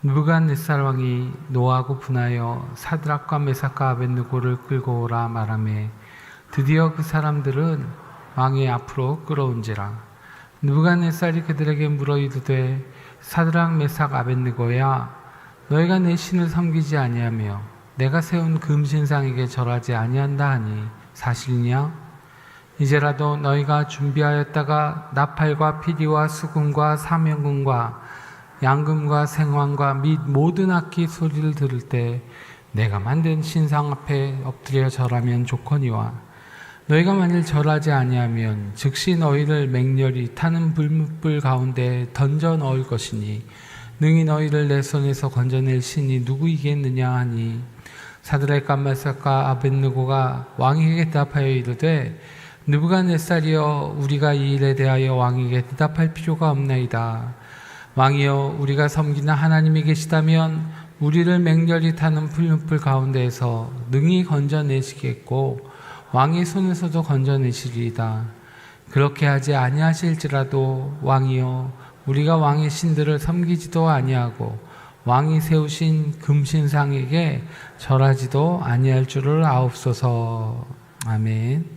느부갓네살 왕이 노하고 분하여 사드락과 메사카 아벤느고를 끌고 오라 말하매 드디어 그 사람들은 왕의 앞으로 끌어온지라. 느부갓네살이 그들에게 물어 이르되 사드락 메삭 아벤느고야? 너희가 내 신을 섬기지 아니하며 내가 세운 금신상에게 절하지 아니한다 하니 사실이냐? 이제라도 너희가 준비하였다가 나팔과 피리와 수금과 사명금과 양금과 생황과 및 모든 악기 소리를 들을 때 내가 만든 신상 앞에 엎드려 절하면 좋거니와 너희가 만일 절하지 아니하면 즉시 너희를 맹렬히 타는 불무불 가운데 던져 넣을 것이니 능히 너희를 내 손에서 건져낼 신이 누구이겠느냐 하니 사드레카 메사카 아벤느고가 왕에게 대답하여 이르되 느부갓네살이여 우리가 이 일에 대하여 왕에게 대답할 필요가 없나이다 왕이여 우리가 섬기는 하나님이 계시다면 우리를 맹렬히 타는 풀무불 가운데에서 능히 건져내시겠고 왕의 손에서도 건져내시리이다. 그렇게 하지 아니하실지라도 왕이여 우리가 왕의 신들을 섬기지도 아니하고 왕이 세우신 금신상에게 절하지도 아니할 줄을 아옵소서. 아멘